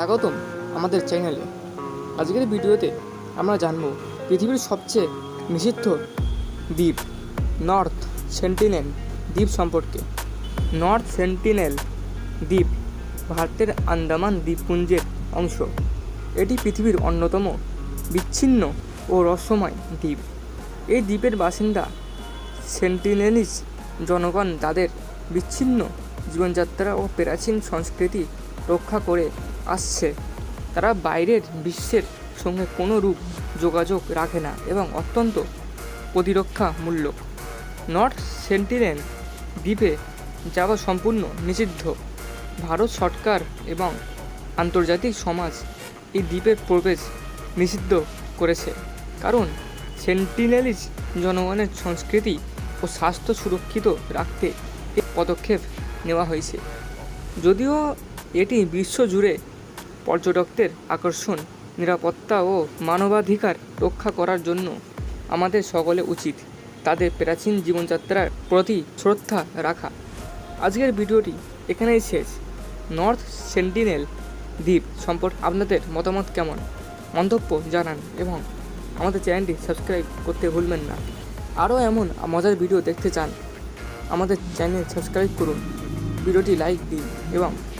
স্বাগতম আমাদের চ্যানেলে। আজকের ভিডিওতে আমরা জানব পৃথিবীর সবচেয়ে নিষিদ্ধ দ্বীপ নর্থ সেন্টিনেল দ্বীপ সম্পর্কে। নর্থ সেন্টিনেল দ্বীপ ভারতের আন্দামান দ্বীপপুঞ্জের অংশ। এটি পৃথিবীর অন্যতম বিচ্ছিন্ন ও রহস্যময় দ্বীপ। এই দ্বীপের বাসিন্দা সেন্টিনেলিস জনগণ তাদের বিচ্ছিন্ন জীবনযাত্রা ও প্রাচীন সংস্কৃতি রক্ষা করে আসছে। তারা বাইরের বিশ্বের সঙ্গে কোনো রূপ যোগাযোগ রাখে না এবং অত্যন্ত প্রতিরক্ষামূলক নর্থ সেন্টিনেল দ্বীপে যাওয়া সম্পূর্ণ নিষিদ্ধ। ভারত সরকার এবং আন্তর্জাতিক সমাজ এই দ্বীপের প্রবেশ নিষিদ্ধ করেছে। কারণ সেন্টিনেলিজ জনগণের সংস্কৃতি ও স্বাস্থ্য সুরক্ষিত রাখতে এই পদক্ষেপ নেওয়া হয়েছে। যদিও এটি বিশ্বজুড়ে পর্যটকদের আকর্ষণ, নিরাপত্তা ও মানবাধিকার রক্ষা করার জন্য আমাদের সকলে উচিত তাদের প্রাচীন জীবনযাত্রার প্রতি শ্রদ্ধা রাখা। আজকের ভিডিওটি এখানেই শেষ। নর্থ সেন্টিনেল দ্বীপ সম্পর্কে আপনাদের মতামত কেমন? মন্তব্য জানান এবং আমাদের চ্যানেলটি সাবস্ক্রাইব করতে ভুলবেন না। আরও এমন মজার ভিডিও দেখতে চান, আমাদের চ্যানেল সাবস্ক্রাইব করুন। ভিডিওটি লাইক দিন এবং